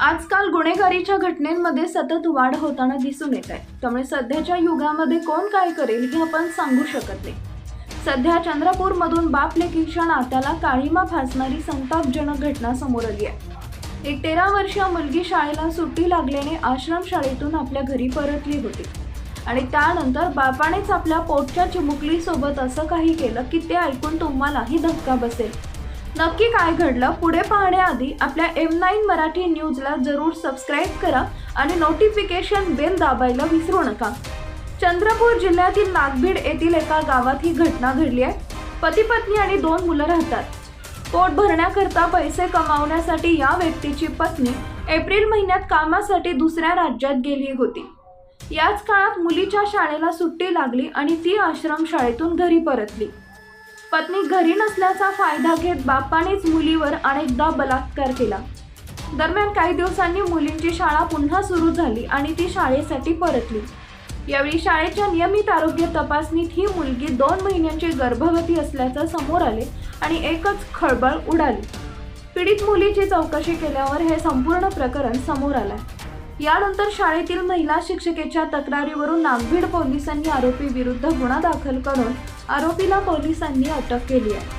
आजकाल गुन्हेगारीच्या घटनेमध्ये सतत वाढ होताना दिसून येत आहे. त्यामुळे सध्याच्या युगामध्ये कोण काय करेल हे आपण सांगू शकत नाही. सध्या चंद्रपूरमधून बाप लेकीच्या नात्याला काळीमा फासणारी संतापजनक घटना समोर आली आहे. एक तेरा वर्षीय मुलगी शाळेला सुट्टी लागल्याने आश्रम शाळेतून आपल्या घरी परतली होती. आणि त्यानंतर बापानेच आपल्या पोटच्या चिमुकलीसोबत असं काही केलं की ते ऐकून तुम्हालाही धक्का बसेल. नक्की काय घडलं पुढे पाहण्याआधी आपल्या एम नाईन मराठी न्यूजला जरूर सबस्क्राईब करा आणि नोटिफिकेशन बेल दाबायला विसरू नका. चंद्रपूर जिल्ह्यातील नागभीड येथील एका गावात ही घटना घडली आहे. पती पत्नी आणि दोन मुलं राहतात. पोट भरण्याकरता पैसे कमावण्यासाठी या व्यक्तीची पत्नी एप्रिल महिन्यात कामासाठी दुसऱ्या राज्यात गेली होती. याच काळात मुलीच्या शाळेला सुट्टी लागली आणि ती आश्रम शाळेतून घरी परतली. पत्नी घरी नसल्याचा फायदा घेत बापानेच मुलीवर अनेकदा बलात्कार केला. दरम्यान काही दिवसांनी मुलींची शाळा पुन्हा सुरू झाली आणि ती शाळेसाठी परतली. यावेळी शाळेच्या नियमित आरोग्य तपासणीत ही मुलगी दोन महिन्यांची गर्भवती असल्याचं समोर आले आणि एकच खळबळ उडाली. पीडित मुलीची चौकशी केल्यावर हे संपूर्ण प्रकरण समोर आलं यानंतर शाळेतील महिला शिक्षकेच्या तक्रारीवरून नागभीड पोलिसांनी आरोपी विरुद्ध गुन्हा दाखल करून आरोपीला पोलिसांनी अटक केली आहे.